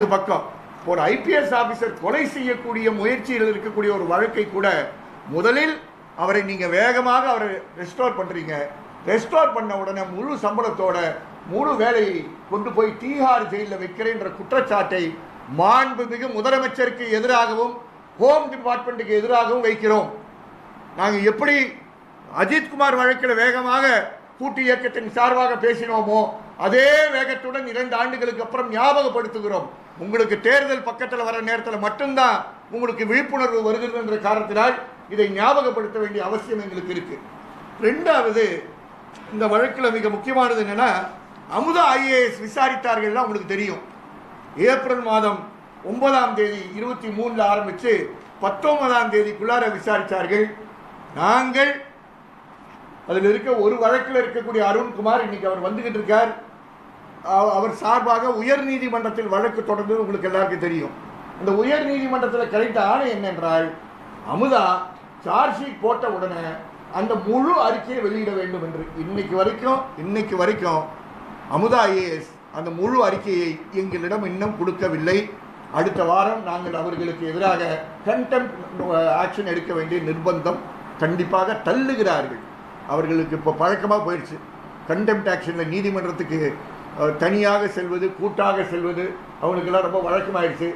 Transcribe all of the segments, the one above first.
ஒரு பக்கம் ஒரு ஐபிஎஸ் ஆஃபீஸர் கொலை செய்யக்கூடிய முயற்சியில் இருக்கக்கூடிய ஒரு வழக்கை கூட முதலில் அவரை நீங்கள் வேகமாக அவரை ரெஸ்டோர் பண்ணுறீங்க ரெஸ்டோர் பண்ண உடனே முழு சம்பளத்தோட முழு வேலையை கொண்டு போய் தீஹார் ஜெயிலில் வைக்கிறேன்ற குற்றச்சாட்டை மாண்புமிகு முதலமைச்சருக்கு எதிராகவும் ஹோம் டிபார்ட்மெண்ட்டுக்கு எதிராகவும் வைக்கிறோம். நாங்கள் எப்படி அஜித்குமார் வழக்கில் வேகமாக கூட்டு இயக்கத்தின் சார்பாக பேசினோமோ அதே வேகத்துடன் இரண்டு ஆண்டுகளுக்கு அப்புறம் ஞாபகப்படுத்துகிறோம். உங்களுக்கு தேர்தல் பக்கத்தில் வர நேரத்தில் மட்டும்தான் உங்களுக்கு விழிப்புணர்வு வருகிறது என்ற காரணத்தினால் இதை ஞாபகப்படுத்த வேண்டிய அவசியம் எங்களுக்கு இருக்குது ரெண்டாவது இந்த வழக்கில் மிக முக்கியமானது என்னென்னா அமுதா ஐஏஎஸ் விசாரித்தார்கள்லாம் உங்களுக்கு தெரியும். ஏப்ரல் மாதம் ஒன்பதாம் தேதி இருபத்தி மூணில் ஆரம்பித்து பத்தொன்பதாம் தேதிக்குள்ளார விசாரித்தார்கள் நாங்கள் அதில் இருக்க ஒரு வழக்கில் இருக்கக்கூடிய அருண்குமார் இன்னைக்கு அவர் வந்துகிட்டு இருக்கார். அவர் சார்பாக உயர் நீதிமன்றத்தில் வழக்கு தொடர்ந்து உங்களுக்கு எல்லாருக்கும் தெரியும். இந்த உயர் நீதிமன்றத்தில் கிடைத்த ஆணை என்னென்றால் அமுதா சார்ஜ் ஷீட் போட்ட உடனே அந்த முழு அறிக்கையை வெளியிட வேண்டும் என்று. இன்னைக்கு வரைக்கும் இன்னைக்கு வரைக்கும் அமுதா ஐஏஎஸ் அந்த முழு அறிக்கையை எங்களிடம் இன்னும் கொடுக்கவில்லை. அடுத்த வாரம் நாங்கள் அவர்களுக்கு எதிராக கண்டெம்ட் ஆக்ஷன் எடுக்க வேண்டிய நிர்பந்தம் கண்டிப்பாக தள்ளுகிறார்கள். அவர்களுக்கு இப்போ பழக்கமாக போயிடுச்சு. கண்டெம்ட் ஆக்ஷனில் நீதிமன்றத்துக்கு தனியாக செல்வது கூட்டாக செல்வது அவங்களுக்கெல்லாம் ரொம்ப வழக்கமாயிடுச்சு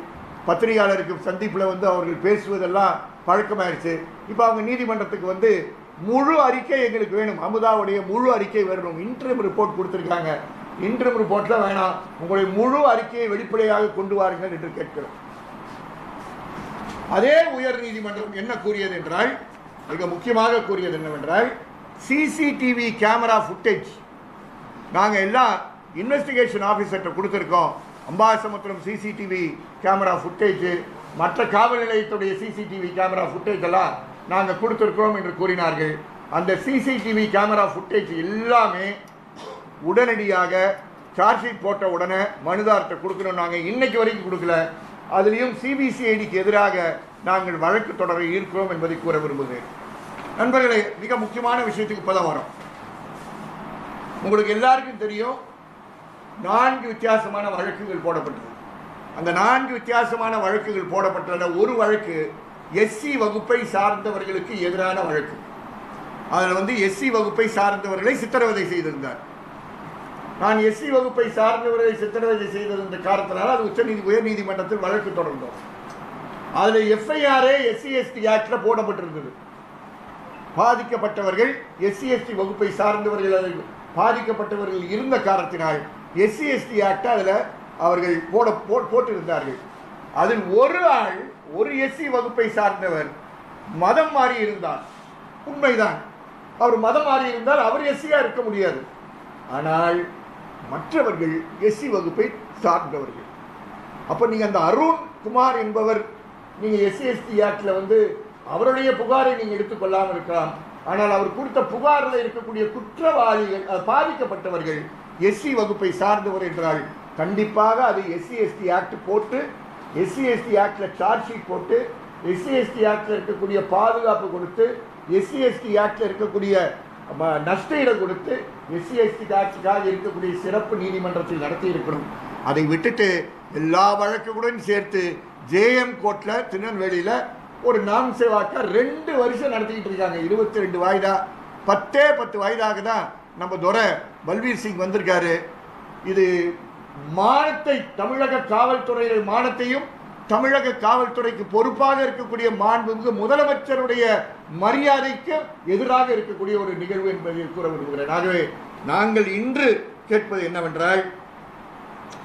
பத்திரிகையாளருக்கு சந்திப்பில் வந்து அவர்கள் பேசுவதெல்லாம் பழக்கமாயிடுச்சு இப்போ அவங்க நீதிமன்றத்துக்கு வந்து முழு அறிக்கை எங்களுக்கு வேணும். அமுதாவுடைய முழு அறிக்கை வரணும் இன்டர்ம் ரிப்போர்ட் கொடுத்துருக்காங்க. இன்டர்ம் ரிப்போர்ட்டில் வேணாம். உங்களுடைய முழு அறிக்கையை வெளிப்படையாக கொண்டு வாருங்கள் என்று கேட்கிறோம். அதே உயர் நீதிமன்றம் என்ன கூறியது என்றால் மிக முக்கியமாக கூறியது என்னவென்றால் சிசிடிவி கேமரா ஃபுட்டேஜ் நாங்கள் எல்லாம் இன்வெஸ்டிகேஷன் ஆஃபீஸர்கிட்ட கொடுத்துருக்கோம். அம்பாசமுத்திரம் சிசிடிவி கேமரா ஃபுட்டேஜ் மற்ற காவல் நிலையத்துடைய சிசிடிவி கேமரா ஃபுட்டேஜ் எல்லாம் நாங்கள் கொடுத்துருக்கிறோம் என்று கூறினார்கள். அந்த சிசிடிவி கேமரா ஃபுட்டேஜ் எல்லாமே உடனடியாக சார்ஜ் ஷீட் போட்ட உடனே மனுதார்கிட்ட கொடுக்கணும் நாங்கள் இன்னைக்கு வரைக்கும் கொடுக்கல. அதுலேயும் சிபிசிஐடிக்கு எதிராக நாங்கள் வழக்கு தொடரை ஈர்க்கிறோம் என்பதை கூற விரும்புகிறேன். நண்பர்களே மிக முக்கியமான விஷயத்துக்கு இப்போதான் வரோம். உங்களுக்கு எல்லாருக்கும் தெரியும் நான்கு வித்தியாசமான வழக்குகள் போடப்பட்டது. அந்த நான்கு வித்தியாசமான வழக்குகள் போடப்பட்டதுல ஒரு வழக்கு எஸ்சி வகுப்பை சார்ந்தவர்களுக்கு எதிரான வழக்கு. அதில் வந்து எஸ்சி வகுப்பை சார்ந்தவர்களை சித்திரவதை செய்திருந்தார். நான் எஸ்சி வகுப்பை சார்ந்தவர்களை சித்திரவதை செய்திருந்த காரணத்தினால் அது உச்சநீதி உயர்நீதிமன்றத்தில் வழக்கு தொடர்ந்தோம். அதில் எஃப்ஐஆரே எஸ்சி எஸ்டி ஆக்டில் போடப்பட்டிருந்தது. பாதிக்கப்பட்டவர்கள் எஸ்சி எஸ்டி வகுப்பை சார்ந்தவர்கள் அதில் பாதிக்கப்பட்டவர்கள் இருந்த காரணத்தினால் எஸ்சி எஸ்டி ஆக்ட் அதில் அவர்கள் போட போ- போட்டிருந்தார்கள். அதில் ஒரு ஆள் ஒரு எஸ்சி வகுப்பை சார்ந்தவர் மதம் மாறி இருந்தார். உண்மைதான். அவர் மதம் மாறி இருந்தால் அவர் எஸ்சியாக இருக்க முடியாது. ஆனால் மற்றவர்கள் எஸ்சி வகுப்பை சார்ந்தவர்கள். அப்போ நீங்கள் அந்த அருண் குமார் என்பவர் நீங்கள் எஸ்சி எஸ்டி ஆக்டில் வந்து அவருடைய புகாரை நீங்கள் எடுத்துக்கொள்ளாமல் இருக்கலாம். ஆனால் அவர் கொடுத்த புகாரில் இருக்கக்கூடிய குற்றவாளிகள் பாதிக்கப்பட்டவர்கள் எஸ்சி வகுப்பை சார்ந்தவர் என்றார்கள் கண்டிப்பாக அது எஸ்சி எஸ்டி ஆக்ட் போட்டு எஸ்சி எஸ்டி ஆக்டில் சார்ஜ் ஷீட் போட்டு எஸ்சி எஸ்டி ஆக்டில் இருக்கக்கூடிய பாதுகாப்பு கொடுத்து எஸ்சி எஸ்டி ஆக்டில் இருக்கக்கூடிய நஷ்டஈடு கொடுத்து எஸ்சி எஸ்டி ஆக்டுக்காக இருக்கக்கூடிய சிறப்பு நீதிமன்றத்தில் நடத்தி இருக்கணும் அதை விட்டுட்டு எல்லா வழக்குகளுடன் சேர்த்து ஜேஎம் கோர்ட்டில் திருநெல்வேலியில் ஒரு நாம் சேவாக்கா ரெண்டு வருஷம் நடத்திக்கிட்டு இருக்காங்க. இருபத்தி ரெண்டு வாய்தா பத்தே பத்து வாய்தாக தான் நம்ம துரை பல்வீர் சிங் வந்திருக்காரு. இது மானத்தை தமிழக காவல்துறையின் மானத்தையும் தமிழக காவல்துறைக்கு பொறுப்பாக இருக்கக்கூடிய மாண்புமிகு முதலமைச்சருடைய மரியாதைக்கு எதிராக இருக்கக்கூடிய ஒரு நிகழ்வு என்பதை கூற விரும்புகிறேன். ஆகவே நாங்கள் இன்று கேட்பது என்னவென்றால்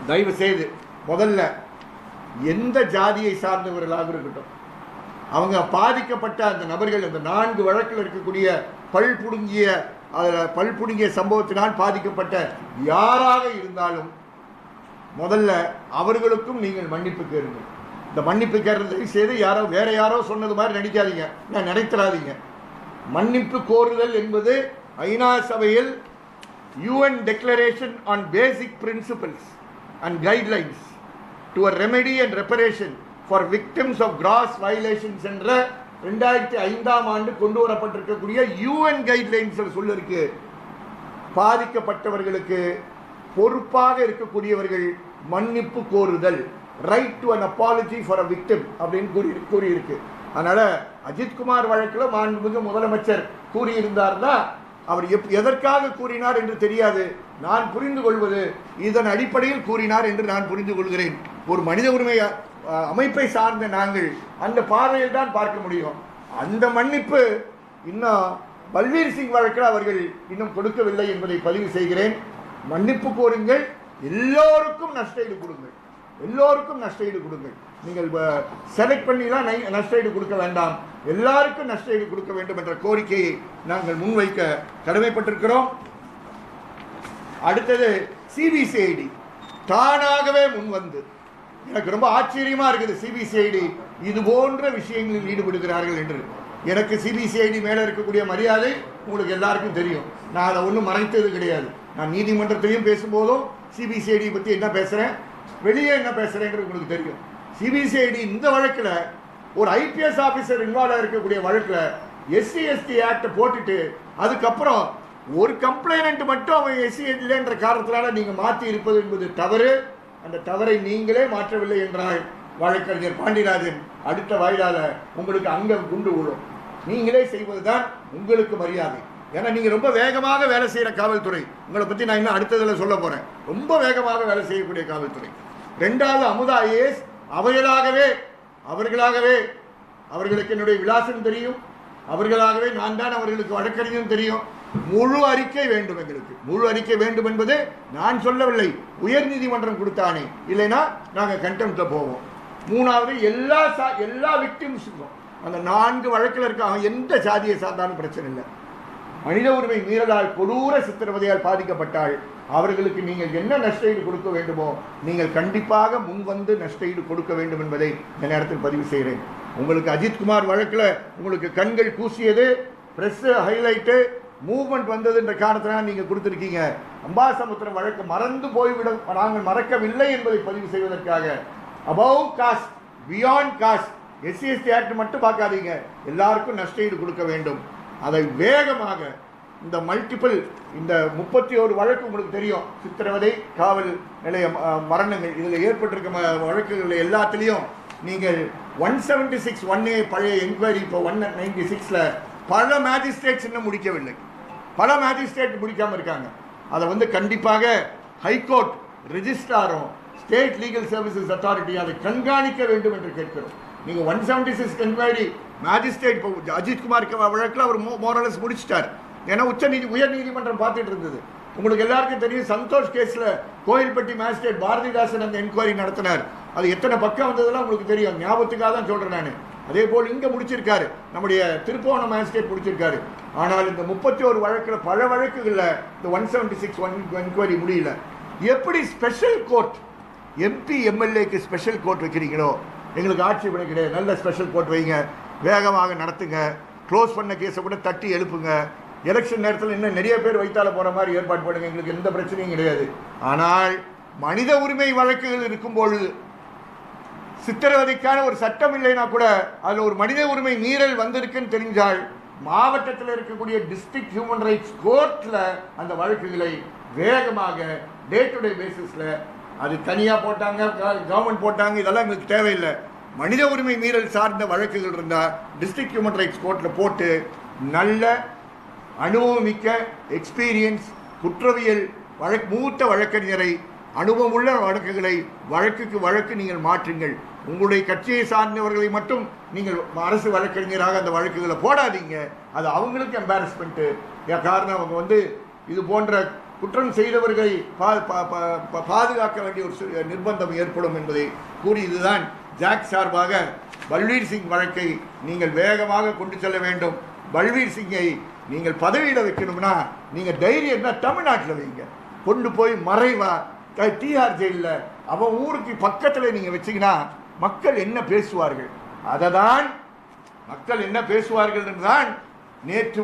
தயவு செய்து முதல்ல எந்த ஜாதியை சார்ந்தவர்களாக இருக்கட்டும் அவங்க பாதிக்கப்பட்ட அந்த நபர்கள் அந்த நான்கு வழக்கில் இருக்கக்கூடிய பல் புடுங்கிய அதில் பல் புடுங்கிய சம்பவத்தினால் பாதிக்கப்பட்ட யாராக இருந்தாலும் முதல்ல அவர்களுக்கும் நீங்கள் மன்னிப்பு கேளுங்கள். இந்த மன்னிப்பு கேட்கறதை செய்து யாரோ வேற யாரோ சொன்னது மாதிரி நடிக்காதீங்க. நான் நினைத்தராதீங்க மன்னிப்பு கோருதல் என்பது ஐநா சபையில் UN declaration on basic principles and guidelines to a remedy and reparation for victims of gross violations என்ற ரெண்டாயிரத்தி ஐந்தாம் ஆண்டு கொண்டு வரப்பட்டிருக்கக்கூடிய யூஎன் கைட்லைன்ஸ் சொல்லிருக்கு. பாதிக்கப்பட்டவர்களுக்கு பொறுப்பாக இருக்கக்கூடியவர்கள் மன்னிப்பு கோருதல் right to an apology for a victim அப்படின்னு கூறி கூறியிருக்கு. அதனால அஜித்குமார் வழக்கில் மாண்புமிகு முதலமைச்சர் கூறியிருந்தார்னா அவர் எப் எதற்காக கூறினார் என்று தெரியாது. நான் புரிந்து கொள்வது இதன் அடிப்படையில் கூறினார் என்று நான் புரிந்து கொள்கிறேன். ஒரு மனித உரிமை அமைப்பை சார்ந்த நாங்கள் அந்த பார்வையில் தான் பார்க்க முடியும். அந்த மன்னிப்பு இன்னும் பல்வீர் சிங் வழக்கில் அவர்கள் இன்னும் கொடுக்கவில்லை என்பதை பதிவு செய்கிறேன். மன்னிப்பு கோருங்கள் எல்லோருக்கும் நஷ்டஈடு கொடுங்கள். எல்லோருக்கும் நஷ்டஈடு கொடுங்கள். நீங்கள் செலக்ட் பண்ணிலாம் நை- நஷ்டஈடு கொடுக்க வேண்டாம். எல்லாருக்கும் நஷ்டஈடு கொடுக்க வேண்டும் என்ற கோரிக்கையை நாங்கள் முன்வைக்க கடமைப்பட்டிருக்கிறோம். அடுத்தது சிபிசிஐடி தானாகவே முன்வந்து எனக்கு ரொம்ப ஆச்சரியமா இருக்குது சிபிசிஐடி இது போன்ற விஷயங்களில் ஈடுபடுகிறார்கள் என்று. எனக்கு சிபிசிஐடி மேலே இருக்கக்கூடிய மரியாதை உங்களுக்கு எல்லாருக்கும் தெரியும். நான் அதை ஒன்றும் மறைத்தது கிடையாது. நான் நீதிமன்றத்திலையும் பேசும்போதும் சிபிசிஐடி பற்றி என்ன பேசுகிறேன் வெளியே என்ன பேசுகிறேங்கிறது உங்களுக்கு தெரியும். சிபிசிஐடி இந்த வழக்கில் ஒரு ஐபிஎஸ் ஆஃபீஸர் இன்வால்வ் இருக்கக்கூடிய வழக்கில் எஸ்சி எஸ்டி ஆக்டை போட்டுட்டு அதுக்கப்புறம் ஒரு கம்ப்ளைனண்ட் மட்டும் அவன் எஸ்சி இல்லைன்ற காரணத்தினால நீங்கள் மாற்றி இருப்பது என்பது தவறு. அந்த தவறை நீங்களே மாற்றவில்லை என்றால் வழக்கறிஞர் பாண்டியராஜன் அடுத்த வாயிலால் உங்களுக்கு அங்கம் குண்டு விழும் நீங்களே செய்வதுதான் உங்களுக்கு மரியாதை. ஏன்னா நீங்கள் ரொம்ப வேகமாக வேலை செய்கிற காவல்துறை. உங்களை பற்றி நான் இன்னும் அடுத்ததில் சொல்ல போகிறேன் ரொம்ப வேகமாக வேலை செய்யக்கூடிய காவல்துறை. ரெண்டாவது அமுதா ஐஏஎஸ் அவர்களாகவே அவர்களாகவே அவர்களுக்கு என்னுடைய விலாசம் தெரியும். அவர்களாகவே நான் தான் அவர்களுக்கு வழக்கறிஞரும் தெரியும். முழு அறிக்கை வேண்டும் எங்களுக்கு. முழு அறிக்கை வேண்டும் என்பது நான் சொல்லவில்லை. உயர் நீதிமன்றம் கொடுத்தானே. இல்லைன்னா நாங்கள் கண்டெம்ட்ல போவோம். மூணாவது எல்லா சா எல்லா விக்டிம்ஸுக்கும் அந்த நான்கு வழக்கில் இருக்க எந்த சாதியை சார்ந்தாலும் பிரச்சனை இல்லை. மனித உரிமை மீறலால் கொடூர சித்திரவதையால் பாதிக்கப்பட்டால் அவர்களுக்கு நீங்கள் என்ன நஷ்டஈடு கொடுக்க வேண்டுமோ நீங்கள் கண்டிப்பாக முன்வந்து நஷ்டஈடு கொடுக்க வேண்டும் என்பதை இந்த நேரத்தில் பதிவு செய்கிறேன். உங்களுக்கு அஜித்குமார் வழக்கில் உங்களுக்கு கண்கள் கூசியது ப்ரெஸ்ஸு ஹைலைட்டு மூவ்மெண்ட் வந்ததுன்ற காரணத்தினால் நீங்கள் கொடுத்துருக்கீங்க. அம்பாசமுத்திரம் வழக்கு மறந்து போய்விட நாங்கள் மறக்கவில்லை என்பதை பதிவு செய்வதற்காக. Above caste beyond caste SC ST act மட்டும் பார்க்காதீங்க. எல்லாருக்கும் நஷ்டஈடு கொடுக்க வேண்டும். அதை வேகமாக இந்த மல்டிபிள் இந்த முப்பத்தி ஒரு வழக்கு உங்களுக்கு தெரியும். சித்திரவதை காவல் நிலைய மரணங்கள் இதில் ஏற்பட்டிருக்க வழக்குகள் எல்லாத்துலேயும் நீங்கள் one seventy six one A பழைய என்கொயரி இப்போ ஒன் நைன்டி சிக்ஸில் பல மேஜிஸ்ட்ரேட்ஸ் இன்னும் முடிக்கவில்லை. பல மேஜிஸ்ட்ரேட் முடிக்காமல் இருக்காங்க. அதை வந்து கண்டிப்பாக ஹைகோர்ட் ரெஜிஸ்ட்ராரும் ஸ்டேட் லீகல் சர்வீசஸ் அத்தாரிட்டி அதை கண்காணிக்க வேண்டும் என்று கேட்கிறோம். நீங்கள் one seventy six enquiry magistrate இப்போ அஜித்குமார் வழக்கில் அவர் மோரலஸ் முடிச்சிட்டார். ஏன்னா உச்ச நீதி உயர் நீதிமன்றம் பார்த்துட்டு இருந்தது. உங்களுக்கு எல்லாருக்கும் தெரியும் சந்தோஷ் கேஸில் கோயில்பட்டி மேஜிஸ்ட்ரேட் பாரதிதாசன் அந்த என்கொயரி நடத்தினார். அது எத்தனை பக்கம் வந்ததெல்லாம் உங்களுக்கு தெரியும். ஞாபகத்துக்காக தான் சொல்கிறேன் நான். அதே போல் இங்கே முடிச்சிருக்காரு. நம்முடைய திருப்போணம் மேஜிஸ்ட்ரேட் முடிச்சிருக்காரு. ஆனால் இந்த முப்பத்தி ஒரு வழக்கில் பல வழக்குகளில் இந்த one seventy six one enquiry முடியல. எப்படி ஸ்பெஷல் கோர்ட் எம்பி எம்எல்ஏக்கு ஸ்பெஷல் கோர்ட் வைக்கிறீங்களோ? எங்களுக்கு ஆட்சேபனை கிடையாது. நல்ல ஸ்பெஷல் கோர்ட் வைங்க. வேகமாக நடத்துங்க. க்ளோஸ் பண்ண கேஸை கூட தட்டி எழுப்புங்க. எலெக்ஷன் நேரத்தில் இன்னும் நிறைய பேர் வைத்தால போகிற மாதிரி ஏற்பாடு பண்ணுங்க. எங்களுக்கு எந்த பிரச்சனையும் கிடையாது. ஆனால் மனித உரிமை வழக்குகள் இருக்கும் பொழுது சித்திரவதைக்கான ஒரு சட்டம் இல்லைனா கூட அதில் ஒரு மனித உரிமை மீறல் வந்திருக்குன்னு தெரிஞ்சால் மாவட்டத்தில் இருக்கக்கூடிய டிஸ்ட்ரிக்ட் ஹியூமன் ரைட்ஸ் கோர்ட்டில் அந்த வழக்குகளை வேகமாக டே டு டே பேசிஸில் அது தனியாக போட்டாங்க கவர்மெண்ட் போட்டாங்க இதெல்லாம் எங்களுக்கு தேவையில்லை. மனித உரிமை மீறல் சார்ந்த வழக்குகள் இருந்தால் டிஸ்ட்ரிக்ட் ஹியூமன் ரைட்ஸ் கோர்ட்டில் போட்டு நல்ல அனுபவமிக்க எக்ஸ்பீரியன்ஸ் குற்றவியல் வழக் மூத்த வழக்கறிஞரை அனுபவமுள்ள வழக்குகளை வழக்குக்கு வழக்கு நீங்கள் மாற்றுங்கள். உங்களுடைய கட்சியை சார்ந்தவர்களை மட்டும் நீங்கள் அரசு வழக்கறிஞராக அந்த வழக்குகளை போடாதீங்க. அது அவங்களுக்கு எம்பாரஸ்மெண்ட்டு காரணம் அவங்க வந்து இது போன்ற குற்றம் செய்தவர்களை பா பாதுகாக்க வேண்டிய ஒரு சு- நிர்பந்தம் ஏற்படும் என்பதை கூறி இதுதான் ஜாக் சார்பாக பல்வீர் சிங் வழக்கை நீங்கள் வேகமாக கொண்டு செல்ல வேண்டும். பல்வீர் சிங்கை நீங்கள் பதவியில் வைக்கணும்னா நீங்கள் தைரியம்னா தமிழ்நாட்டில் வைங்க. கொண்டு போய் மறைவா டிஆர் ஜெயிலில் அவன் ஊருக்கு பக்கத்தில் நீங்கள் வச்சீங்கன்னா மக்கள் என்ன பேசுவார்கள்? அதை தான் மக்கள் என்ன பேசுவார்கள் என்றுதான் நேற்று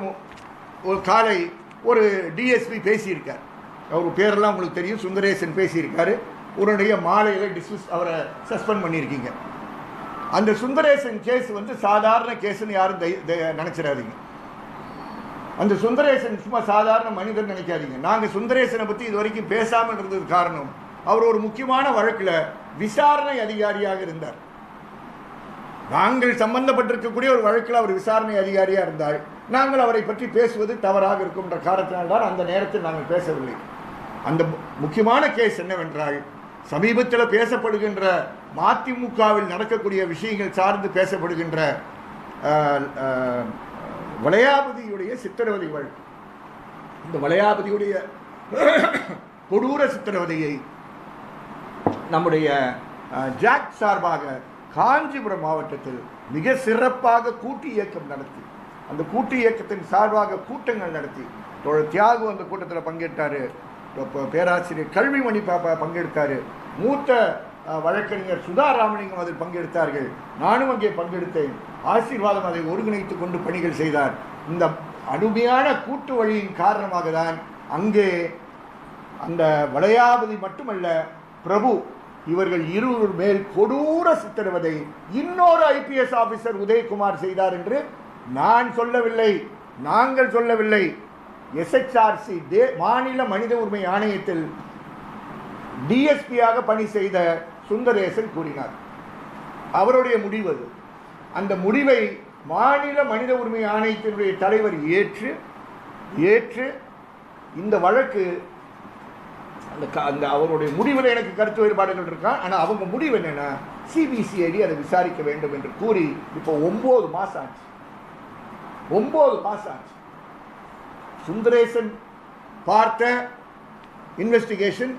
ஒரு காலை ஒரு டிஎஸ்பி பேசியிருக்கார். அவர் பேரெல்லாம் உங்களுக்கு தெரியும் சுந்தரேசன் பேசியிருக்காரு. உடனடிய மாலையில் டிஸ்மிஸ் அவரை சஸ்பெண்ட் பண்ணியிருக்கீங்க. அந்த சுந்தரேசன் கேஸ் வந்து சாதாரண கேஸ்னு யாரும் தை- அந்த சுந்தரேசன் சும்மா சாதாரண மனிதன் நினைக்காதீங்க. நாங்கள் சுந்தரேசனை பற்றி இது வரைக்கும் பேசாமல் இருந்தது காரணம் அவர் ஒரு முக்கியமான வழக்கில் விசாரணை அதிகாரியாக இருந்தார். நாங்கள் சம்பந்தப்பட்டிருக்கக்கூடிய ஒரு வழக்கில் அவர் விசாரணை அதிகாரியாக இருந்தால் நாங்கள் அவரை பற்றி பேசுவது தவறாக இருக்கும்ன்ற காரணத்தினால்தான் அந்த நேரத்தில் நாங்கள் பேசவில்லை. அந்த முக்கியமான கேஸ் என்னவென்றால் சமீபத்தில் பேசப்படுகின்ற மதிமுகவில் நடக்கக்கூடிய விஷயங்கள் சார்ந்து பேசப்படுகின்ற வளையாபதியுடைய சித்திரவதை வழக்கு. இந்த வளையாபதியுடைய கொடூர சித்திரவதையை நம்முடைய ஜாக் சார்பாக காஞ்சிபுரம் மாவட்டத்தில் மிக சிறப்பாக கூட்டு இயக்கம் நடத்தி அந்த கூட்டு இயக்கத்தின் சார்பாக கூட்டங்கள் நடத்தி தோழர் தியாகு அந்த கூட்டத்தில் பங்கேற்றார் பேராசிரியர் கல்விமணி பாப்பா பங்கெடுத்தார் மூத்த வழக்கறிஞர் சுதா ராமலிங்கம் அதில் பங்கெடுத்தார்கள் நானும் அங்கே பங்கெடுத்தேன் ஆசீர்வாதம் அதை ஒருங்கிணைத்து கொண்டு பணிகள் செய்தார். இந்த அருமையான கூட்டு வழியின் காரணமாக தான் அங்கே அந்த வளையாபதி மட்டுமல்ல பிரபு இவர்கள் இருவர் மேல் கொடூர சித்திரவதை இன்னொரு ஐபிஎஸ் ஆபீசர் உதயகுமார் செய்தார் என்று நான் சொல்லவில்லை நாங்கள் சொல்லவில்லை. எஸ்ஹெச்ஆர்சி தே மாநில மனித உரிமை ஆணையத்தில் டிஎஸ்பியாக பணி செய்த சுந்தரேசன் கூறினார். அவருடைய முடிவு அது. அந்த முடிவை மாநில மனித உரிமை ஆணையத்தினுடைய தலைவர் ஏற்று ஏற்று இந்த வழக்கு அந்த க- அந்த அவருடைய முடிவில் எனக்கு கருத்து வேறுபாடுகள் இருக்கான் ஆனால் அவங்க முடிவு என்னென்னா சிபிசிஐடி அதை விசாரிக்க வேண்டும் என்று கூறி இப்போ ஒம்பது மாதம் ஆச்சு. ஒம்பது மாதம் ஆச்சு. சுந்தரேசன் பார்த்த investigation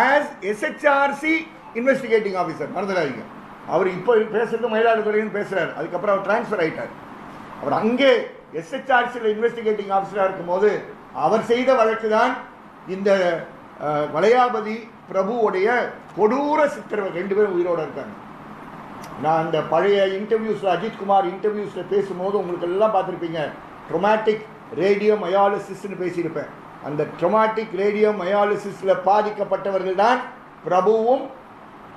as SHRC investigating officer மறந்துடாதீங்க. அவர் இப்போ பேசுறது மயிலாடுதுறைன்னு பேசுகிறார் அதுக்கப்புறம் அவர் டிரான்ஸ்ஃபர் ஆகிட்டார் அவர் அங்கே எஸ்ஹெச்ஆர்சியில் இன்வெஸ்டிகேட்டிங் ஆஃபீஸராக இருக்கும்போது அவர் செய்த வழக்கு தான் இந்த வளையாபதி பிரபுவுடைய கொடூர சித்திரவதை ரெண்டு பேரும் உயிரோடு இருக்காங்க. நான் அந்த பழைய இன்டர்வியூஸில் அஜித்குமார் இன்டர்வியூஸில் பேசும்போது உங்களுக்கு எல்லாம் பார்த்துருப்பீங்க. ட்ரொமாட்டிக் ரேடியோ மயாலிசிஸ்ன்னு பேசியிருப்பேன். அந்த ட்ரொமாட்டிக் ரேடியோ மயாலிசிஸில் பாதிக்கப்பட்டவர்கள் தான் பிரபுவும்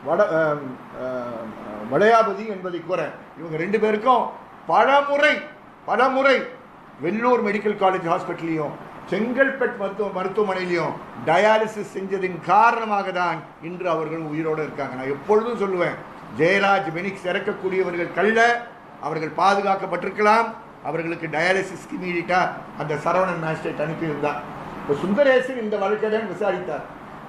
வட வளையாபதி என்பதை கூற இவங்க ரெண்டு பேருக்கும் பலமுறை பலமுறை வெள்ளூர் மெடிக்கல் காலேஜ் ஹாஸ்பிட்டல்லையும் செங்கல்பட் மருத்துவ மருத்துவமனையிலையும் டயாலிசிஸ் செஞ்சதின் காரணமாக தான் இன்று அவர்கள் உயிரோடு இருக்காங்க. நான் எப்பொழுதும் சொல்லுவேன் ஜெயராஜ் மெனிக்ஸ் இறக்கக்கூடியவர்கள் கல்ல அவர்கள் பாதுகாக்கப்பட்டிருக்கலாம். அவர்களுக்கு டயாலிசிஸ் இமீடியட்டாக அந்த சரவணன் மேஜிஸ்ட்ரேட் அனுப்பியிருந்தார் இப்போ சுந்தரேசன் இந்த வழக்கை தான் விசாரித்தார்.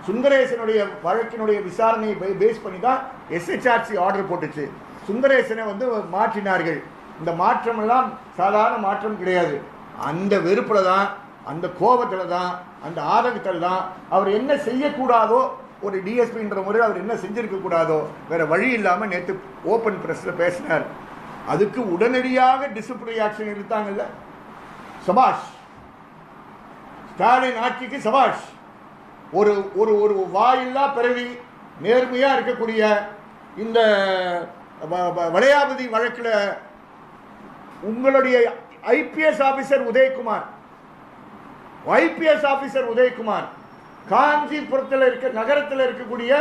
சுந்தரேசனுடைய வழக்கினுடைய விசாரணையை பேஸ் பண்ணி தான் எஸ்ஹெச்ஆர்சி ஆர்டர் போட்டுச்சு. சுந்தரேசனை வந்து மாற்றினார்கள். இந்த மாற்றமெல்லாம் சாதாரண மாற்றம் கிடையாது. அந்த வெறுப்பில் தான் அந்த கோபத்தில் தான் அந்த ஆதங்கத்தில் தான் அவர் என்ன செய்யக்கூடாதோ ஒரு டிஎஸ்பின்ற முறையில் அவர் என்ன செஞ்சிருக்க கூடாதோ வழி இல்லாமல் நேற்று ஓப்பன் ப்ரெஸ்ஸில் பேசினார். அதுக்கு உடனடியாக டிசிப்ளினரி ஆக்ஷன் எடுத்தாங்கல்ல? சபாஷ். ஸ்டாலின் ஆட்சிக்கு சபாஷ். ஒரு ஒரு ஒரு வாயில்லா பிறவி நேர்மையாக இருக்கக்கூடிய இந்த வ- வளையாபதி வழக்கில் உங்களுடைய IPS officer Udayakumar IPS officer Udayakumar காஞ்சிபுரத்தில் இருக்க நகரத்தில் இருக்கக்கூடிய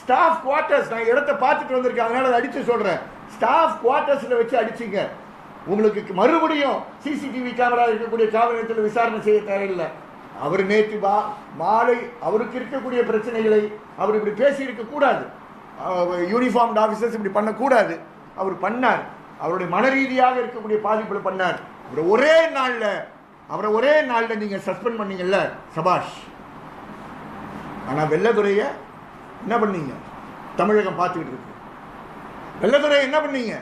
ஸ்டாஃப் குவார்ட்டர்ஸ் நான் இடத்த பார்த்துட்டு வந்திருக்கேன் அதனால அதை அடித்து சொல்கிறேன் ஸ்டாஃப் குவார்ட்டர்ஸில் வச்சு அடிச்சிங்க. உங்களுக்கு மறுபடியும் சிசிடிவி கேமரா இருக்கக்கூடிய காவல் நிலையத்தில் விசாரணை செய்ய தேவையில்லை. அவர் நேற்று பா மாலை அவருக்கு இருக்கக்கூடிய பிரச்சனைகளை அவர் இப்படி பேசியிருக்க கூடாது. யூனிஃபார்ம்டு ஆஃபீஸர்ஸ் இப்படி பண்ணக்கூடாது. அவர் பண்ணார். அவருடைய மன ரீதியாக இருக்கக்கூடிய பாதிப்பில் பண்ணார். அவரை ஒரே நாளில் அவரை ஒரே நாளில் நீங்கள் சஸ்பெண்ட் பண்ணீங்கல்ல சபாஷ். ஆனால் வெள்ளதுரையை என்ன பண்ணீங்க? தமிழகம் பார்த்துக்கிட்டு இருக்கு. வெள்ளதுரை என்ன பண்ணீங்க?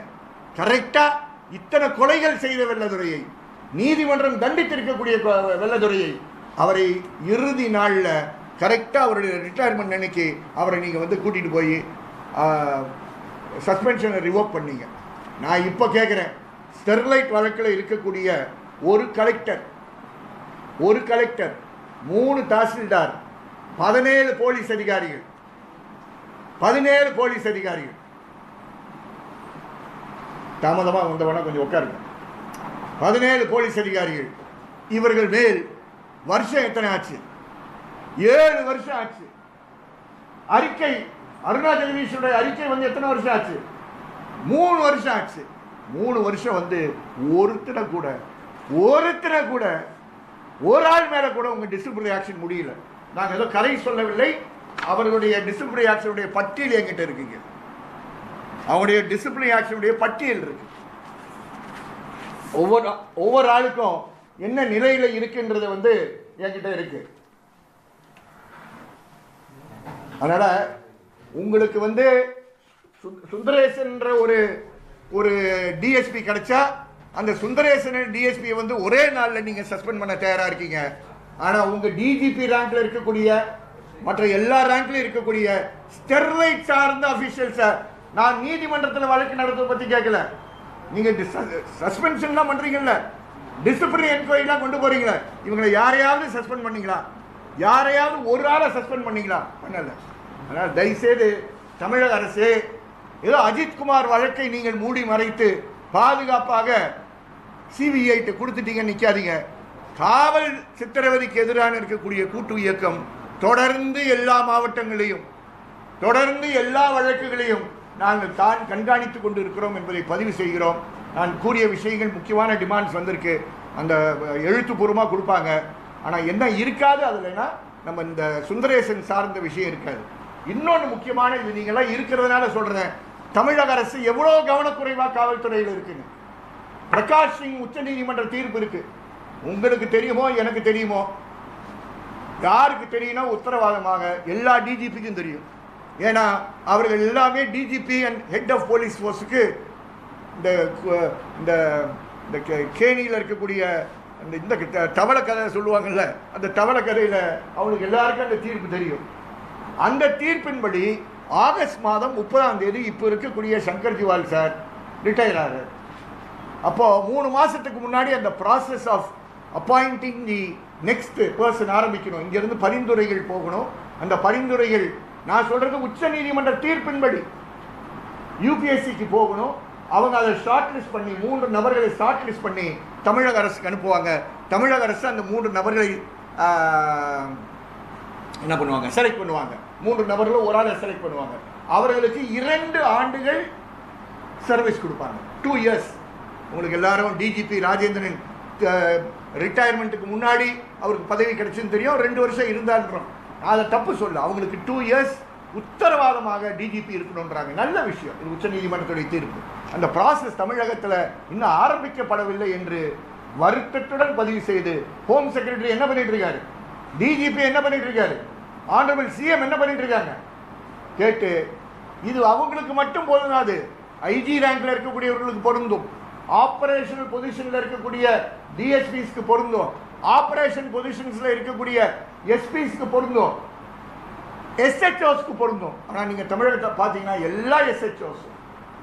கரெக்டாக இத்தனை கொலைகள் செய்த வெள்ளதுரையை நீதிமன்றம் தண்டித்திருக்கக்கூடிய கொ- வெள்ளதுரையை அவரை இறுதி நாளில் கரெக்டாக அவருடைய ரிட்டையர்மெண்ட் அன்னைக்கு அவரை நீங்கள் வந்து கூட்டிகிட்டு போய் சஸ்பென்ஷனை ரிவோக் பண்ணீங்க. நான் இப்போ கேட்குறேன் ஸ்டெர்லைட் வழக்கில் இருக்கக்கூடிய ஒரு கலெக்டர் ஒரு கலெக்டர் மூணு தாசில்தார் பதினேழு போலீஸ் அதிகாரிகள். பதினேழு போலீஸ் அதிகாரிகள். தாமதமாக வந்தவனா கொஞ்சம் உட்காருங்க. பதினேழு போலீஸ் அதிகாரிகள். இவர்கள் மேல் வருஷம் எத்தனை ஆச்சு? ஏழு வருஷம் ஆச்சு. அறிக்கை அருணா ஜெகதீஷுடைய அறிக்கை வந்து எத்தனை வருஷம் ஆச்சு? மூணு வருஷம் ஆச்சு. மூணு வருஷம் வந்து ஒருத்தனை கூட ஒருத்தனை கூட ஒரு ஆள் மேலே கூட உங்கள் டிசிப்ளினரி ஆக்ஷன் முடியல. நாங்கள் ஏதோ கதை சொல்லவில்லை. அவர்களுடைய டிசிப்ளினரி ஆக்ஷனுடைய பட்டியல் என்கிட்ட இருக்குங்க. அவருடைய டிசிப்ளினரி ஆக்ஷனுடைய பட்டியல் இருக்கு. ஒவ்வொரு ஒவ்வொரு ஆளுக்கும் என்ன நிலையில இருக்குன்றது வந்து என்கிட்ட இருக்கு. அதனால உங்களுக்கு வந்து சு- சுந்தரேசன்ற ஒரு ஒரு டிஎஸ்பி கிடைச்சா அந்த சுந்தரேசன் டிஎஸ்பி வந்து ஒரே நாள்ல நீங்க சஸ்பெண்ட் பண்ண தயாரா இருக்கீங்க. ஆனா உங்க டிஜிபி ரேங்க்ல இருக்கக்கூடிய மற்ற எல்லா ரேங்க்ல இருக்கக்கூடிய ஸ்டெர்லைட் சார்ந்த அபிஷியல்ஸ நான் நீதிமன்றத்தில் வழக்கு நடத்துவதை பத்தி கேட்கல. நீங்க சஸ்பென்ஷன்லாம் பண்றீங்கல்ல? டிசிப்ளின் என்கொயரிலாம் கொண்டு போறீங்களா? இவங்களை யாரையாவது சஸ்பெண்ட் பண்ணீங்களா? யாரையாவது ஒரு ஆளை சஸ்பெண்ட் பண்ணீங்களா? பண்ணல. அதனால் தயவுசெய்து தமிழக அரசு ஏதோ அஜித்குமார் வழக்கை நீங்கள் மூடி மறைத்து பாதுகாப்பாக சிபிஐட்டு கொடுத்துட்டீங்க நிற்காதீங்க காவல் சித்திரவதைக்கு எதிரான இருக்கக்கூடிய கூட்டு இயக்கம் தொடர்ந்து எல்லா மாவட்டங்களையும் தொடர்ந்து எல்லா வழக்குகளையும் நாங்கள் தான் கண்காணித்துக் கொண்டு இருக்கிறோம் என்பதை பதிவு செய்கிறோம். நான் கூறிய விஷயங்கள் முக்கியமான டிமாண்ட்ஸ் வந்திருக்கு. அந்த எழுத்துப்பூர்வமாக கொடுப்பாங்க. ஆனால் என்ன இருக்காது அதுலனா நம்ம இந்த சுந்தரேசன் சார்ந்த விஷயம் இருக்காது. இன்னொன்று முக்கியமான இது நீங்களாம் இருக்கிறதுனால சொல்கிறேன் தமிழக அரசு எவ்வளோ கவனக்குறைவாக காவல்துறையில் இருக்குன்னு. பிரகாஷ் சிங் உச்ச நீதிமன்ற தீர்ப்பு இருக்கு. உங்களுக்கு தெரியுமோ எனக்கு தெரியுமோ? யாருக்கு தெரியும்னா உத்தரவாதமாக எல்லா டிஜிபிக்கும் தெரியும். ஏன்னா அவர்கள் எல்லாமே DGP and head of police ஃபோர்ஸுக்கு இந்த இந்த இந்த கே- கேணியில் இருக்கக்கூடிய அந்த இந்த த- தவளை கதை சொல்லுவாங்கல்ல அந்த தவளை கதையில் அவங்களுக்கு எல்லாருக்கும் அந்த தீர்ப்பு தெரியும். அந்த தீர்ப்பின்படி ஆகஸ்ட் மாதம் முப்பதாம் தேதி இப்போ இருக்கக்கூடிய சங்கர் ஜிவால் சார் ரிட்டையர் ஆகிறார் அப்போது மூணு மாதத்துக்கு முன்னாடி அந்த process of appointing the next person ஆரம்பிக்கணும். இங்கேருந்து பரிந்துரைகள் போகணும். அந்த பரிந்துரைகள் நான் சொல்கிறது உச்ச நீதிமன்ற தீர்ப்பின்படி யூபிஎஸ்சிக்கு போகணும். அவங்க அதை ஷார்ட் லிஸ்ட் பண்ணி மூன்று நபர்களை ஷார்ட் லிஸ்ட் பண்ணி தமிழக அரசுக்கு அனுப்புவாங்க. தமிழக அரசு அந்த மூன்று நபர்களை என்ன பண்ணுவாங்க? செலக்ட் பண்ணுவாங்க. மூன்று நபர்களும் ஒரு ஆளை செலக்ட் பண்ணுவாங்க. அவர்களுக்கு இரண்டு ஆண்டுகள் சர்வீஸ் கொடுப்பாங்க. டூ இயர்ஸ் உங்களுக்கு எல்லாரும் டிஜிபி ராஜேந்திரன் ரிட்டையர்மெண்ட்டுக்கு முன்னாடி அவருக்கு பதவி கிடைச்சுன்னு தெரியும். ரெண்டு வருஷம் இருந்தான்றோம். அதை தப்பு சொல்ல அவங்களுக்கு டூ இயர்ஸ் உத்தரவாதமாக டிஜிபி இருக்கணுன்றாங்க நல்ல விஷயம். இது உச்சநீதிமன்றத்துடைய தீர்ப்பு. அந்த ப்ராசஸ் தமிழகத்தில் இன்னும் ஆரம்பிக்கப்படவில்லை என்று வருத்தத்துடன் பதிவு செய்து ஹோம் செக்ரட்டரி என்ன பண்ணிட்டு இருக்காரு டிஜிபி என்ன பண்ணிட்டு இருக்காரு ஆனரபிள் சிஎம் என்ன பண்ணிட்டு இருக்காங்க கேட்டு இது அவங்களுக்கு மட்டும் பொருந்தாது ஐஜி ரேங்கில் இருக்கக்கூடியவர்களுக்கு பொருந்தும். ஆபரேஷனல் பொசிஷன்ல இருக்கக்கூடிய டிஎஸ்பிஸ்க்கு பொருந்தும். ஆபரேஷன் பொசிஷன்ஸ்ல இருக்கக்கூடிய எஸ்பிஸ்க்கு பொருந்தும். எஸ்ஹெச்ஓஸ்க்கு பொருந்தும். ஆனால் நீங்கள் தமிழகத்தை பார்த்தீங்கன்னா எல்லா எஸ்ஹெச்ஓஸும்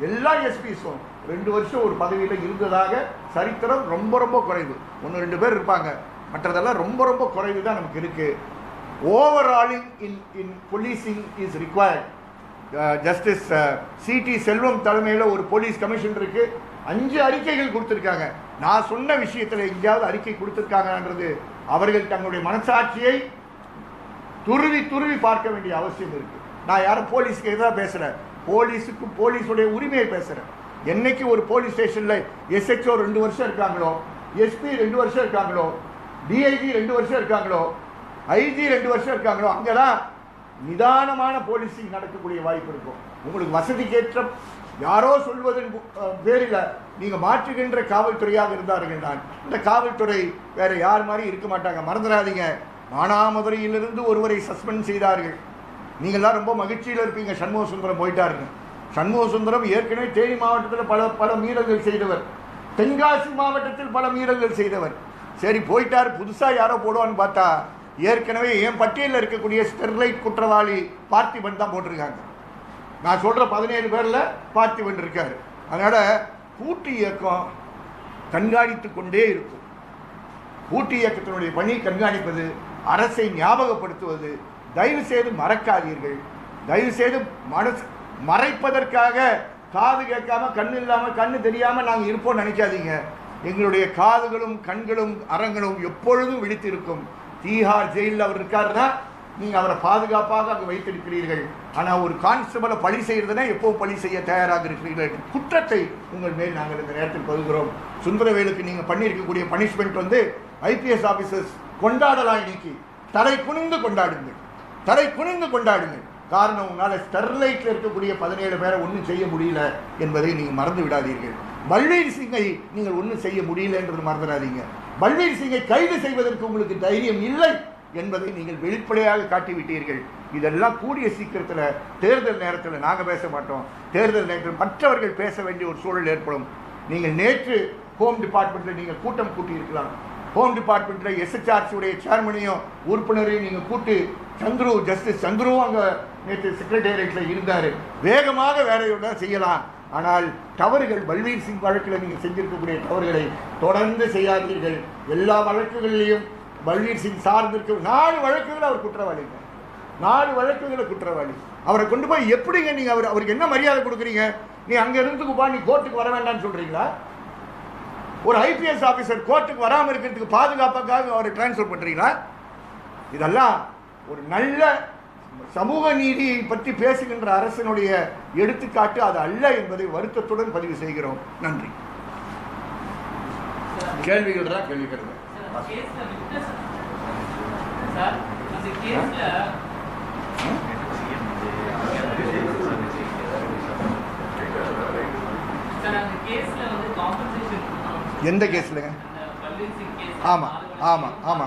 எல்லா எஸ்பிஸும் ரெண்டு வருஷம் ஒரு பதவியில் இருந்ததாக சரித்திரம் ரொம்ப ரொம்ப குறைவு. ஒன்று ரெண்டு பேர் இருப்பாங்க. மற்றதெல்லாம் ரொம்ப ரொம்ப குறைவு தான் நமக்கு இருக்குது overhauling in in policing is required justice CT Selvam தலைமையில் ஒரு போலீஸ் கமிஷன் இருக்குது அஞ்சு அறிக்கைகள் கொடுத்துருக்காங்க. நான் சொன்ன விஷயத்தில் எங்கேயாவது அறிக்கை கொடுத்துருக்காங்கன்றது அவர்கள் தங்களுடைய மனசாட்சியை துருவி துருவி பார்க்க வேண்டிய அவசியம் இருக்குது நான் யாரும் போலீஸ்க்கு எதிராக பேசுகிறேன் போலீஸுக்கு போலீஸுடைய உரிமையை பேசுகிறேன் என்னைக்கு ஒரு போலீஸ் ஸ்டேஷனில் எஸ்ஹெச்ஓ ரெண்டு வருஷம் இருக்காங்களோ எஸ்பி ரெண்டு வருஷம் இருக்காங்களோ டிஐஜி ரெண்டு வருஷம் இருக்காங்களோ ஐஜி ரெண்டு வருஷம் இருக்காங்களோ அங்கே தான் நிதானமான போலீசிங் நடக்கக்கூடிய வாய்ப்பு இருக்கும். உங்களுக்கு வசதிக்கேற்ற யாரோ சொல்வதன் பேரில் நீங்கள் மாற்றுகின்ற காவல்துறையாக இருந்தார்கள் நான் இந்த காவல்துறை வேறு யார் மாதிரி இருக்க மாட்டாங்க. மறந்துடாதீங்க மானாமதுரையிலிருந்து ஒருவரை சஸ்பெண்ட் செய்தார்கள். நீங்கள்லாம் ரொம்ப மகிழ்ச்சியில் இருப்பீங்க. சண்முக சுந்தரம் போயிட்டாருங்க சண்முக சுந்தரம் ஏற்கனவே தேனி மாவட்டத்தில் பல பல மீறல்கள் செய்தவர். தென்காசி மாவட்டத்தில் பல மீறல்கள் செய்தவர். சரி போயிட்டார். புதுசாக யாரோ போடுவான்னு பார்த்தா ஏற்கனவே என் பட்டியலில் இருக்கக்கூடிய ஸ்டெர்லைட் குற்றவாளி பார்த்திபன் தான் போட்டிருக்காங்க. நான் சொல்கிற பதினேழு பேரில் பார்த்திபன் இருக்காரு அதனால் கூட்டு இயக்கம் கண்காணித்து கொண்டே இருக்கும். கூட்டு இயக்கத்தினுடைய பணி கண்காணிப்பது அரசை ஞாபகப்படுத்துவது தயவு செய்து மறக்காதீர்கள். தயவு செய்து மனசு மறைப்பதற்காக காது கேட்காம கண் இல்லாமல் கண்ணு தெரியாமல் நாங்கள் இருப்போம் நினைக்காதீங்க. எங்களுடைய காதுகளும் கண்களும் அரங்களும் எப்பொழுதும் விழித்திருக்கும். தீஹார் ஜெயிலில் அவர் இருக்காருன்னா நீங்கள் அவரை பாதுகாப்பாக அங்கு வைத்திருக்கிறீர்கள். ஆனால் ஒரு கான்ஸ்டபிளை பழி செய்கிறதுனா எப்போது பழி செய்ய தயாராக இருக்கிறீர்கள். குற்றத்தை உங்கள் மேல் நாங்கள் இந்த நேரத்தில் பகுகிறோம் சுந்தரவேலுக்கு நீங்கள் பண்ணியிருக்கக்கூடிய பனிஷ்மெண்ட் வந்து ஐபிஎஸ் ஆஃபீஸர்ஸ் கொண்டாடலாம் இன்னைக்கு தலை குனிந்து கொண்டாடுங்கள். தலை குனிந்து கொண்டாடுங்கள். காரணம் உங்களால் ஸ்டெர்லைட்டில் இருக்கக்கூடிய பதினேழு பேரை ஒன்றும் செய்ய முடியல என்பதை நீங்கள் மறந்து விடாதீர்கள். பல்வீர் சிங்கை நீங்கள் ஒன்றும் செய்ய முடியலன்றது மறந்துடாதீங்க. பல்வீர் சிங்கை கைது செய்வதற்கு உங்களுக்கு தைரியம் இல்லை. என்பதை நீங்கள் வெளிப்படையாக காட்டிவிட்டீர்கள். இதெல்லாம் கூடிய சீக்கிரத்தில் தேர்தல் நேரத்தில் நாங்கள் பேச மாட்டோம். தேர்தல் நேரத்தில் மற்றவர்கள் பேச வேண்டிய ஒரு சூழல் ஏற்படும். நீங்கள் நேற்று ஹோம் டிபார்ட்மெண்ட்டில் நீங்கள் கூட்டம் கூட்டியிருக்கலாம். ஹோம் டிபார்ட்மெண்ட்டில் எஸ்ஹெச்ஆர்சி சேர்மனையும் உறுப்பினரையும் நீங்கள் கூட்டு சந்துரு ஜஸ்டிஸ் சந்துருவும் அங்கே நேற்று செக்ரட்டேரியட்டில் இருந்தார். வேகமாக வேலையோட செய்யலாம். ஆனால் தவறுகள் பல்வீர் சிங் வழக்கில் நீங்கள் செஞ்சிருக்கக்கூடிய தவறுகளை தொடர்ந்து செய்யாதீர்கள். எல்லா வழக்குகளிலையும் பல்வீர் சிங் சார்ந்திருக்க நாலு வழக்குகள் அவர் குற்றவாளிங்க நாலு வழக்குகளை குற்றவாளி. அவரை கொண்டு போய் எப்படிங்க நீங்கள் அவர் அவருக்கு என்ன மரியாதை கொடுக்குறீங்க? நீ அங்கே இருந்துக்குப்பா நீ கோர்ட்டுக்கு வர வேண்டாம்னு சொல்கிறீங்களா ஒரு ஐபிஎஸ் ஆஃபீஸர் கோர்ட்டுக்கு வராமல் இருக்கிறதுக்கு பாதுகாப்புக்காக அவரை டிரான்ஸ்ஃபர் பண்ணுறீங்களா இதெல்லாம் ஒரு நல்ல சமூக நீதியை பற்றி பேசுகின்ற அரசினுடைய எடுத்துக்காட்டு அது அல்ல என்பதை வருத்தத்துடன் பதிவு செய்கிறோம். நன்றி. கேள்விகள் தான் கேள்விகள் எந்த கேஸ்லங்க அந்த பல்வீர் சிங் கேஸ் ஆமா, ஆமா, ஆமா,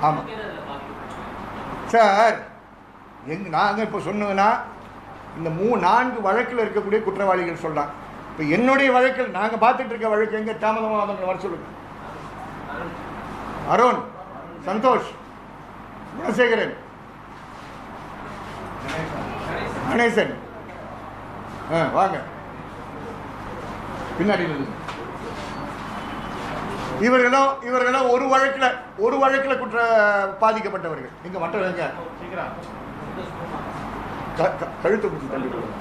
ஆமா. எத்தனை பேர் அதுல பாதிக்கப்பட்டாங்க? சார் எங் நாங்கள் இப்போ சொன்னதுன்னா இந்த மூ நான்கு வழக்கில் இருக்கக்கூடிய குற்றவாளிகள் சொல்லலாம் இப்போ என்னுடைய வழக்கில் நாங்கள் பார்த்துட்டு இருக்க வழக்கு எங்கே? தாமதமாக வர சொல்லுங்க. அருண் சந்தோஷ் குணசேகரன் கணேசன். ஆ வாங்க. பின்னாடி நில்லுங்க. இவர்களும் இவர்களும் ஒரு வழக்கில் ஒரு வழக்கில் குற்ற பாதிக்கப்பட்டவர்கள். இங்கே மற்ற எங்க கழுத்து பிடிச்சி தள்ளி விடுங்க.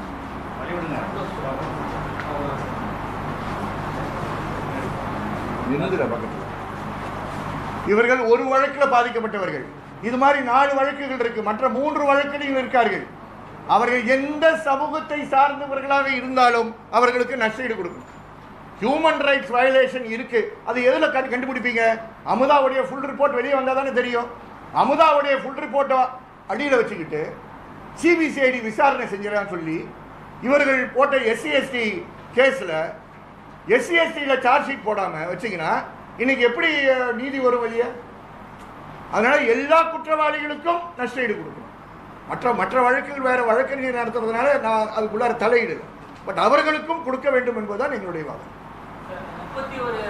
பக்கத்தில். இவர்கள் ஒரு வழக்கில் பாதிக்கப்பட்டவர்கள். இது மாதிரி நாலு வழக்குகள் இருக்கு. மற்ற மூன்று வழக்குகளில் இருக்கார்கள். அவர்கள் எந்த சமூகத்தை சார்ந்தவர்களாக இருந்தாலும் அவர்களுக்கு நஷ்டீடு கொடுக்கணும். ஹியூமன் ரைட்ஸ் வயலேஷன் இருக்கு. அது எதில் கண்டுபிடிப்பீங்க? அமுதாவுடைய ஃபுல் ரிப்போர்ட் வெளியே வந்தால் தானே தெரியும். அமுதாவுடைய ஃபுல் ரிப்போர்ட்டை அடியில் வச்சுக்கிட்டு சிபிசிஐடி விசாரணை செஞ்சிடறான்னு சொல்லி இவர்கள் போட்ட எஸ்சிஎஸ்டி கேஸில் எஸ்சிஎஸ்டியில் சார்ஜ் ஷீட் போடாமல் வச்சிங்கன்னா இன்னைக்கு எப்படி நீதி வரும் வெளியே அதனால எல்லா குற்றவாளிகளுக்கும் நஷ்டஈடு கொடுக்கணும். மற்ற மற்ற வழக்குகள் வேற வழக்கறிஞர் நடத்துறதுனால நான் அதுக்குள்ளார தலையிடல. பட் அவர்களுக்கும் கொடுக்க வேண்டும் என்பதுதான் எங்களுடைய வாதம். சார், முப்பத்தி ஒரு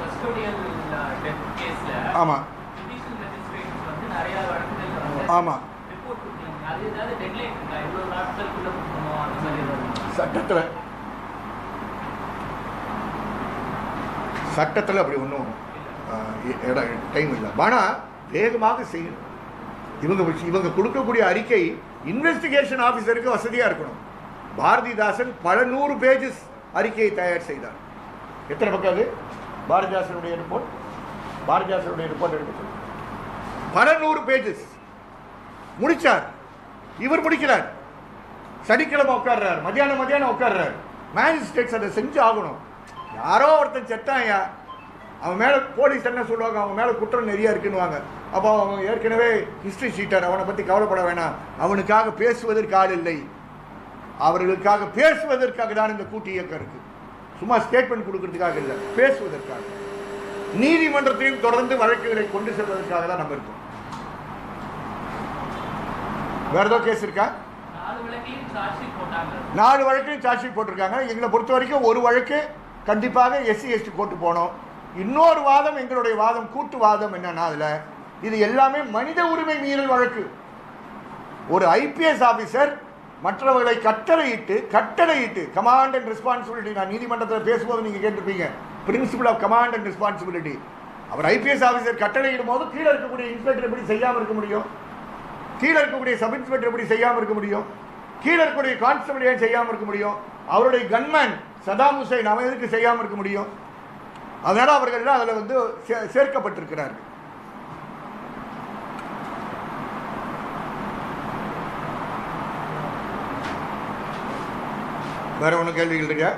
custodial, uh, death caseல ஆமாம் judicial magistrates வந்து நிறைய வழக்குகள் வந்து ஆமாம் report கொடுக்கறாங்க. அது ஏதாவது deadline இருக்கா? இவ்வளவு நாட்களுக்குள்ள கொடுக்கணும், அந்த மாதிரி ஏதாவது? சட்டத்தில் சட்டத்தில் அப்படி ஒன்றும் இடம் டைம் இல்லை. ஆனால் வேகமாக செய்யணும் இவங்க இவங்க கொடுக்கக்கூடிய அறிக்கை இன்வெஸ்டிகேஷன் ஆஃபீஸருக்கு வசதியாக இருக்கணும். பாரதிதாசன் பல நூறு பேஜஸ் அறிக்கையை தயார் செய்தார். எத்தனை பக்கம் அது? பாரதிதாசனுடைய ரிப்போர்ட் பாரதிதாசனுடைய ரிப்போர்ட் எடுக்க பல நூறு பேஜஸ் முடிச்சார். இவர் முடிக்கிறார். சனிக்கிழமை உட்கார்றாரு. மத்தியானம் மத்தியானம் உட்கார்றாரு. மேஜிஸ்ட்ரேட்ஸ் அதை செஞ்சு ஆகணும் யாரோ ஒருத்தன் செத்தான்யா. அவன் மேலே போலீஸ் என்ன சொல்லுவாங்க? அவன் மேலே குற்றம் நிறைய இருக்குன்னுவாங்க. அப்போ அவன் ஏற்கனவே ஹிஸ்ட்ரி ஷீட்டர் அவனை பற்றி கவலைப்பட வேணாம். அவனுக்காக பேசுவதற்கு ஆள் இல்லை. அவர்களுக்காக பேசுவதற்காக தான் இந்த கூட்டு இயக்கம் இருக்கு. சும்மா ஸ்டேட்மெண்ட் கொடுக்கறதுக்காக இல்லை. பேசுவதற்காக. நீதிமன்றத்தையும் தொடர்ந்து வழக்குகளை கொண்டு செல்வதற்காக தான் நம்ம இருக்கோம். வேற ஏதோ கேஸ் இருக்கா? நாலு வழக்கையும். நாலு சார்ஜ் ஷீட் போட்டிருக்காங்க. எங்களை பொறுத்த வரைக்கும் ஒரு வழக்கு கண்டிப்பாக எஸ்சி எஸ்டி கோர்ட்டு போனோம் இன்னொரு வாதம் எங்களுடைய வாதம் கூட்டு வாதம் என்னன்னா அதில் இது எல்லாமே மனித உரிமை மீறல் வழக்கு. ஒரு ஐபிஎஸ் ஆஃபீஸர் மற்றவர்களை கட்டளையிட்டு கட்டளையிட்டு கமாண்ட் அண்ட் ரெஸ்பான்சிபிலிட்டி நான் நீதிமன்றத்தில் பேசும்போது நீங்கள் கேட்டிருப்பீங்க. Principle of command and responsibility our IPS officer கட்டளையிடும் போது கீழே இருக்கக்கூடிய இன்ஸ்பெக்டர் எப்படி செய்யாமல் இருக்க முடியும்? கீழே இருக்கக்கூடிய சப் இன்ஸ்பெக்டர் எப்படி செய்யாமல் இருக்க முடியும்? கீழே இருக்கக்கூடிய கான்ஸ்டபிள் ஏன் செய்யாமல் இருக்க முடியும்? அவருடைய கன்மேன் சதாம் ஹுசைன் அவன் எதுக்கு செய்யாமல் இருக்க முடியும்? அதனால் அவர்கள் அதில் வந்து சே- சேர்க்கப்பட்டிருக்கிறார்கள். வேற ஒன்றும் கேள்விகள் இருக்கா?